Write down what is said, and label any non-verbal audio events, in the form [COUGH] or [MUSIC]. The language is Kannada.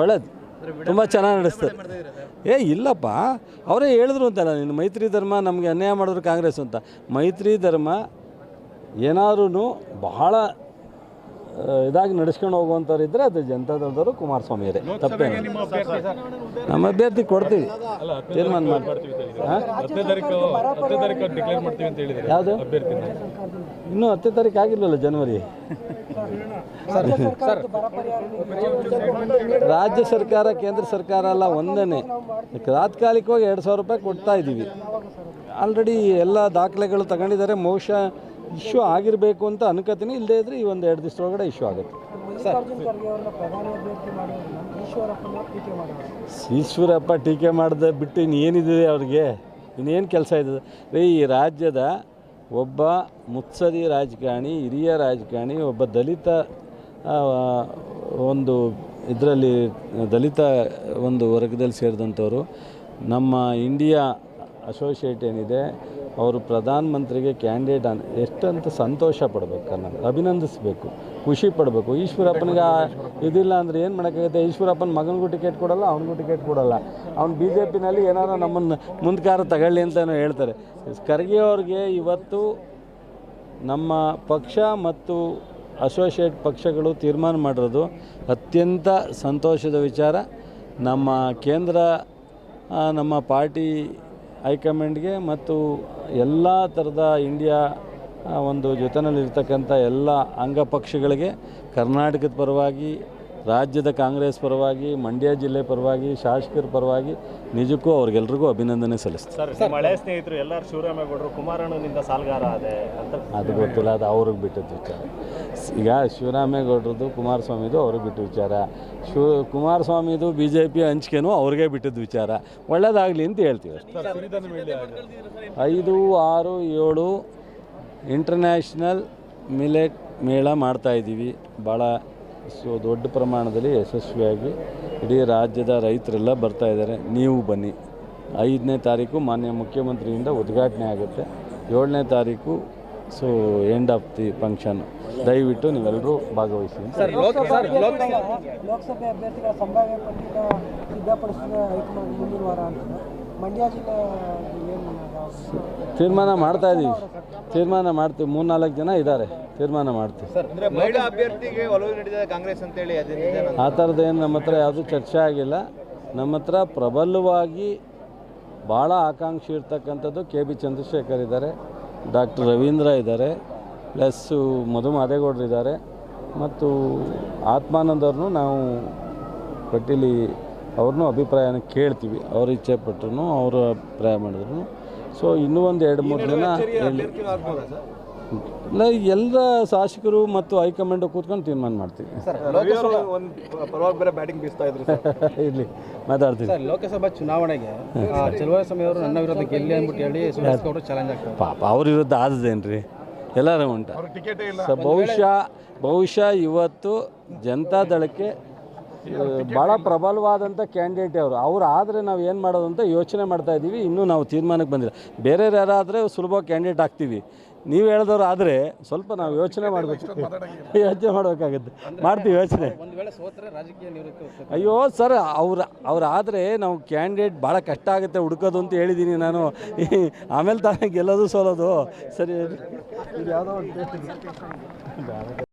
ಒಳ್ಳೇದು. ತುಂಬ ಚೆನ್ನಾಗಿ ನಡೆಸ್ತಾರೆ. ಏ ಇಲ್ಲಪ್ಪ. ಅವರೇ ಹೇಳಿದ್ರು ಅಂತಲ್ಲ ನೀನು ಮೈತ್ರಿ ಧರ್ಮ ನಮಗೆ ಅನ್ಯಾಯ ಮಾಡಿದ್ರು ಕಾಂಗ್ರೆಸ್ ಅಂತ. ಮೈತ್ರಿ ಧರ್ಮ ಏನಾದ್ರೂ ಬಹಳ ಇದಾಗಿ ನಡೆಸ್ಕೊಂಡು ಹೋಗುವಂಥವ್ರು ಇದ್ದರೆ ಅದು ಜನತಾದಳದವರು ಕುಮಾರಸ್ವಾಮಿಯವರೇ ತಪ್ಪೇನು ನಮ್ಮ ಅಭ್ಯರ್ಥಿ ಕೊಡ್ತೀವಿ. ತೀರ್ಮಾನ ಮಾಡ್ತೀವಿ. ಯಾವುದು? ಇನ್ನೂ ಹತ್ತನೇ ತಾರೀಕು ಆಗಿಲ್ವಲ್ಲ ಜನವರಿ? ರಾಜ್ಯ ಸರ್ಕಾರ ಕೇಂದ್ರ ಸರ್ಕಾರ ಎಲ್ಲ ಒಂದನೇ. ತಾತ್ಕಾಲಿಕವಾಗಿ ಎರಡು ಸಾವಿರ ರೂಪಾಯಿ ಕೊಡ್ತಾ ಇದ್ದೀವಿ ಆಲ್ರೆಡಿ ಎಲ್ಲ ದಾಖಲೆಗಳು ತಗೊಂಡಿದ್ದಾರೆ. ಬಹುಶಃ ಇಶ್ಯೂ ಆಗಿರಬೇಕು ಅಂತ ಅನ್ಕೋತೀನಿ. ಇಲ್ಲದೇ ಇದ್ರೆ ಈ ಒಂದು ಎರಡು ದಿವಸದೊಳಗಡೆ ಇಶ್ಯೂ ಆಗುತ್ತೆ. ಈಶ್ವರಪ್ಪ ಟೀಕೆ ಮಾಡಿದೆ ಬಿಟ್ಟು ಇನ್ನೇನಿದೆ ಅವ್ರಿಗೆ? ಇನ್ನೇನು ಕೆಲಸ ಇದೆ? ರೀ, ಈ ರಾಜ್ಯದ ಒಬ್ಬ ಮುತ್ಸದಿ ರಾಜಕಾರಣಿ, ಹಿರಿಯ ರಾಜಕಾರಣಿ, ಒಬ್ಬ ದಲಿತ ಒಂದು ಇದರಲ್ಲಿ ದಲಿತ ಒಂದು ವರ್ಗದಲ್ಲಿ ಸೇರಿದಂಥವರು, ನಮ್ಮ ಇಂಡಿಯಾ ಅಸೋಸಿಯೇಟ್ ಏನಿದೆ ಅವರು ಪ್ರಧಾನಮಂತ್ರಿಗೆ ಕ್ಯಾಂಡಿಡೇಟ್ ಅನ್ ಎಷ್ಟಂತ ಸಂತೋಷ ಪಡಬೇಕು ಅನ್ನೋದು ಅಭಿನಂದಿಸಬೇಕು, ಖುಷಿ ಪಡಬೇಕು. ಈಶ್ವರಪ್ಪನಿಗೆ ಇದಿಲ್ಲ ಅಂದರೆ ಏನು ಮಾಡೋಕ್ಕಾಗುತ್ತೆ? ಈಶ್ವರಪ್ಪನ ಮಗನಿಗೂ ಟಿಕೆಟ್ ಕೊಡಲ್ಲ, ಅವನಿಗೂ ಟಿಕೆಟ್ ಕೊಡಲ್ಲ. ಅವ್ನು ಬಿ ಜೆ ಪಿನಲ್ಲಿ ಏನಾರು ನಮ್ಮನ್ನು ಮುಂದ್ಕಾರ ತಗೊಳ್ಳಿ ಅಂತಲೂ ಹೇಳ್ತಾರೆ. ಖರ್ಗೆ ಅವ್ರಿಗೆ ಇವತ್ತು ನಮ್ಮ ಪಕ್ಷ ಮತ್ತು ಅಸೋಸಿಯೇಟ್ ಪಕ್ಷಗಳು ತೀರ್ಮಾನ ಮಾಡಿರೋದು ಅತ್ಯಂತ ಸಂತೋಷದ ವಿಚಾರ. ನಮ್ಮ ಕೇಂದ್ರ ನಮ್ಮ ಪಾರ್ಟಿ ಹೈಕಮಾಂಡ್ಗೆ ಮತ್ತು ಎಲ್ಲ ಥರದ ಇಂಡಿಯಾ ಒಂದು ಜೊತೆಯಲ್ಲಿರ್ತಕ್ಕಂಥ ಎಲ್ಲ ಅಂಗಪಕ್ಷಗಳಿಗೆ ಕರ್ನಾಟಕದ ಪರವಾಗಿ ರಾಜ್ಯದ ಕಾಂಗ್ರೆಸ್ ಪರವಾಗಿ ಮಂಡ್ಯ ಜಿಲ್ಲೆ ಪರವಾಗಿ ಶಾಸಕರ ಪರವಾಗಿ ನಿಜಕ್ಕೂ ಅವ್ರಿಗೆಲ್ರಿಗೂ ಅಭಿನಂದನೆ ಸಲ್ಲಿಸ್ತಾರೆ ಸರ್ ಸ್ನೇಹಿತರು ಎಲ್ಲರೂ ಶಿವರಾಮೇಗೌಡರು ಕುಮಾರಣ್ಣನಿಂದ ಸಾಲ್ಗಾರ ಅದೇ ಗೊತ್ತಿಲ್ಲ ಅದು ಅವ್ರಿಗೆ ಬಿಟ್ಟದ್ದು ವಿಚಾರ. ಈಗ ಶಿವರಾಮೇಗೌಡ್ರದ್ದು ಕುಮಾರಸ್ವಾಮಿದು ಅವ್ರಿಗೆ ಬಿಟ್ಟ ವಿಚಾರ. ಶಿವ ಕುಮಾರಸ್ವಾಮಿದು ಬಿ ಜೆ ಪಿ ಹಂಚಿಕೆನೂ ಅವ್ರಿಗೆ ಬಿಟ್ಟದ್ದು ವಿಚಾರ. ಒಳ್ಳೇದಾಗಲಿ ಅಂತ ಹೇಳ್ತೀವಿ. ಐದು ಆರು ಏಳು ಇಂಟರ್ನ್ಯಾಷನಲ್ ಮಿಲೆಟ್ ಮೇಳ ಮಾಡ್ತಾಯಿದ್ದೀವಿ ಭಾಳ ಸೊ ದೊಡ್ಡ ಪ್ರಮಾಣದಲ್ಲಿ ಯಶಸ್ವಿಯಾಗಿ ಇಡೀ ರಾಜ್ಯದ ರೈತರೆಲ್ಲ ಬರ್ತಾ ಇದ್ದಾರೆ. ನೀವು ಬನ್ನಿ. ಐದನೇ ತಾರೀಕು ಮಾನ್ಯ ಮುಖ್ಯಮಂತ್ರಿಯಿಂದ ಉದ್ಘಾಟನೆ ಆಗುತ್ತೆ. ಏಳನೇ ತಾರೀಕು so end of the function ದಯವಿಟ್ಟು ನೀವೆಲ್ಲರೂ ಭಾಗವಹಿಸಿ ಲೋಕಸಭೆ ಅಭ್ಯರ್ಥಿಗಳ ಸಂಭಾವ್ಯ ಸಿದ್ಧಪಡಿಸಿದ ಹೈಕಮಾಂಡ್ ಮುಂದಿನ ವಾರ ಅಂತ. ತೀರ್ಮಾನ ಮಾಡ್ತಾ ಇದ್ದೀವಿ ತೀರ್ಮಾನ ಮಾಡ್ತೀವಿ. ಮೂರ್ನಾಲ್ಕು ಜನ ಇದ್ದಾರೆ ತೀರ್ಮಾನ ಮಾಡ್ತೀವಿ. ಕಾಂಗ್ರೆಸ್ ಅಂತೇಳಿ? ಆ ಥರದ್ದೇನು ನಮ್ಮ ಹತ್ರ ಯಾವುದೂ ಚರ್ಚೆ ಆಗಿಲ್ಲ. ನಮ್ಮ ಹತ್ರ ಪ್ರಬಲವಾಗಿ ಭಾಳ ಆಕಾಂಕ್ಷಿ ಇರ್ತಕ್ಕಂಥದ್ದು ಕೆ ಬಿ ಚಂದ್ರಶೇಖರ್ ಇದ್ದಾರೆ. ಡಾಕ್ಟರ್ ರವೀಂದ್ರ ಇದ್ದಾರೆ. ಪ್ಲಸ್ಸು ಮಧು ಮಾದೇಗೌಡರು ಇದ್ದಾರೆ. ಮತ್ತು ಆತ್ಮಾನಂದವ್ರನ್ನೂ ನಾವು ಪಟ್ಟೀಲಿ ಅವ್ರನ್ನೂ ಅಭಿಪ್ರಾಯನ ಕೇಳ್ತೀವಿ. ಅವ್ರ ಇಚ್ಛೆ ಪಟ್ಟರು ಅವರು ಅಭಿಪ್ರಾಯ ಮಾಡಿದ್ರು. ಸೊ ಇನ್ನೂ ಒಂದು ಎರಡು ಮೂರು ದಿನ ಇಲ್ಲ ಎಲ್ಲ ಶಾಸಕರು ಮತ್ತು ಹೈಕಮಾಂಡ್ ಕೂತ್ಕೊಂಡು ತೀರ್ಮಾನ ಮಾಡ್ತೀವಿ. ಇಲ್ಲಿ [LAUGHS] ಮಾತಾಡ್ತೀವಿ ಸರ್. ಲೋಕಸಭಾ ಚುನಾವಣೆಗೆ ಸಮಯವರು ನನ್ನ ವಿರುದ್ಧ ಗೆಲ್ಲಿ ಅಂದ್ಬಿಟ್ಟು ಹೇಳಿ ಚಾಲೆಂಜ್ ಆಗ್ತಾರೆ. ಪಾಪ ಅವ್ರ ವಿರುದ್ಧ ಆದದೇನ್ರಿ ಎಲ್ಲರೂ ಉಂಟ. ಸೊ ಬಹುಶಃ ಬಹುಶಃ ಇವತ್ತು ಜನತಾದಳಕ್ಕೆ ಆ, ಭಾಳ ಪ್ರಬಲವಾದಂಥ ಕ್ಯಾಂಡಿಡೇಟ್ ಅವರು. ಅವ್ರು ಆದರೆ ನಾವು ಏನು ಮಾಡೋದು ಅಂತ ಯೋಚನೆ ಮಾಡ್ತಾ ಇದ್ದೀವಿ. ಇನ್ನೂ ನಾವು ತೀರ್ಮಾನಕ್ಕೆ ಬಂದಿಲ್ಲ. ಬೇರೆ ಯಾರಾದರೆ ಸುಲಭ ಕ್ಯಾಂಡಿಡೇಟ್ ಆಗ್ತೀವಿ. ನೀವು ಹೇಳಿದವ್ರು ಆದರೆ ಸ್ವಲ್ಪ ನಾವು ಯೋಚನೆ ಮಾಡಬೇಕು. [LAUGHS] ಯೋಚನೆ ಮಾಡಬೇಕಾಗುತ್ತೆ. ಮಾಡ್ತೀವಿ ಯೋಚನೆ. ಒಂದು ವೇಳೆ ಸೋತ್ರೆ ರಾಜಕೀಯ ನಿವೃತ್ತಿ ಹೋಗ್ತಾರೆ. ಅಯ್ಯೋ ಸರ್ ಅವ್ರು ಅವ್ರು ಆದರೆ ನಾವು ಕ್ಯಾಂಡಿಡೇಟ್ ಭಾಳ ಕಷ್ಟ ಆಗುತ್ತೆ ಹುಡುಕೋದು ಅಂತ ಹೇಳಿದ್ದೀನಿ ನಾನು. [LAUGHS] ಆಮೇಲೆ ತಾನೇ ಗೆಲ್ಲೋದು ಸೋಲೋದು. ಸರಿ. ಇದು ಯಾವುದೋ ಒಂದು